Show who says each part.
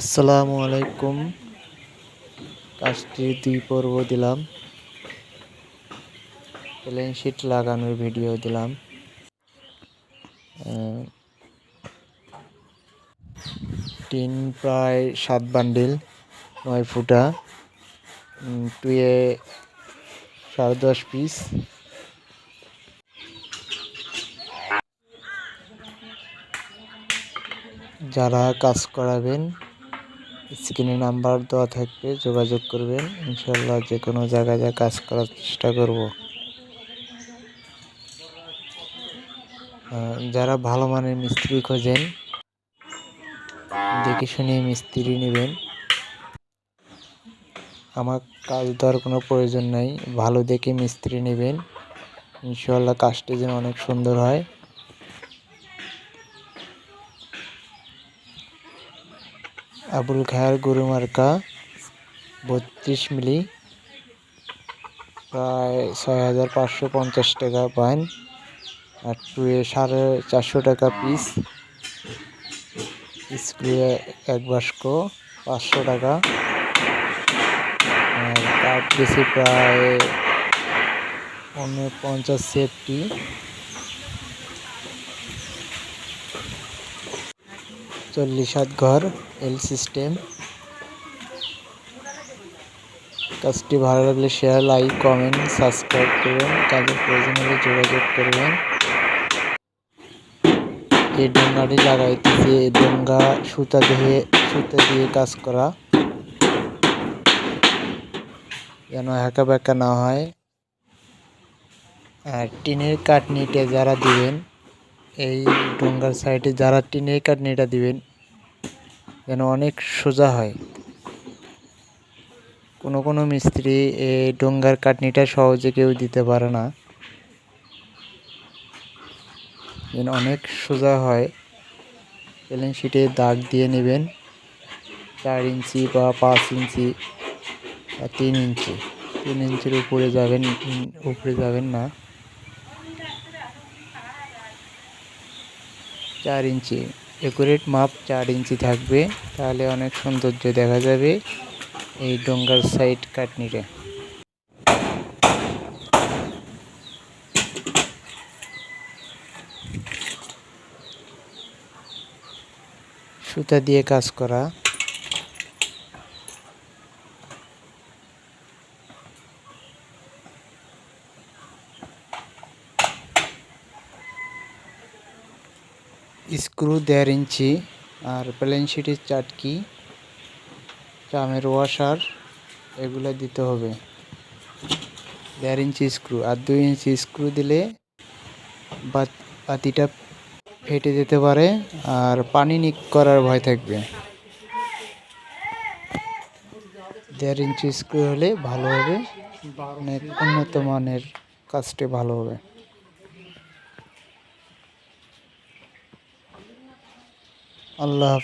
Speaker 1: আসসালামু আলাইকুম। কাজটি দুই পর্ব দিলাম। প্লেন শিট লাগানোর ভিডিও দিলাম। টিন প্রায় সাত বান্ডিল, নয় ফুটা। টুয়ে সাড়ে দশ পিস যারা কাজ করাবেন স্ক্রিনে নাম্বার দেওয়া থাকবে, যোগাযোগ করবেন। ইনশাল্লাহ যে কোনো জায়গায় যা কাজ করার চেষ্টা করব। যারা ভালো মানের মিস্ত্রি খোঁজেন, দেখে শুনে মিস্ত্রি নেবেন। আমার কাজ দেওয়ার কোনো প্রয়োজন নাই, ভালো দেখে মিস্ত্রি নেবেন। ইনশাল্লাহ কাজটি যেন অনেক সুন্দর হয়। আবুল খায়ার গরু মার্কা বত্রিশ মিলি, প্রায় ছয় হাজার পাঁচশো পঞ্চাশ টাকা পান আর টুয়ে সাড়ে চারশো টাকা পিস। স্ক্রুয়ে এক বাস্ক, পাঁচশো টাকা। আর কাঠ গেছে প্রায় পঞ্চাশ সেফটি। চল্লিশ হাত ঘর এল সিস্টেম কাজটি ভালো লাগলে শেয়ার লাইক কমেন্ট সাবস্ক্রাইব করবেন। কাজের প্রয়োজন হলে যোগাযোগ করবেন। এই ডোঙ্গাটি লাগাইতেছে, এই ডোঙ্গা সুতা দিয়ে সুতা দিয়ে কাজ করা। যেন হাঁকা ব্যাকা না হয়। আর টিনের কাটনিটা যারা দিবেন এই ডোঙ্গার সাইডে যারা টিনের কাটনিটা দিবেন, যেন অনেক সোজা হয়। কোনো কোনো মিস্ত্রি এই ডোঙ্গার কাটনিটা সহজে কেউ দিতে পারে না। যেন অনেক সোজা হয়। প্লেন শিটে দাগ দিয়ে নেবেন, চার ইঞ্চি বা পাঁচ ইঞ্চি বা তিন ইঞ্চি। তিন ইঞ্চির উপরে যাবেন উপরে যাবেন না। চার ইঞ্চি। একুরেট মাপ চার ইঞ্চি থাকবে। তাহলে অনেক সৌন্দর্য দেখা যাবে এই ডোঙ্গার সাইড কাটনিরে সুতা দিয়ে কাজ করা। স্ক্রু দেড় ইঞ্চি আর প্লেন শিটের চাটকি, চামের ওয়াশার এগুলো দিতে হবে। দেড় ইঞ্চি স্ক্রু আর দুই ইঞ্চি স্ক্রু দিলে বাত- বাতিটা ফেটে যেতে পারে আর পানি নিক করার ভয় থাকবে। দেড় ইঞ্চি স্ক্রু হলে ভালো হবে। অনেক উন্নত মানের কাজটি ভালো হবে। আল্লাহ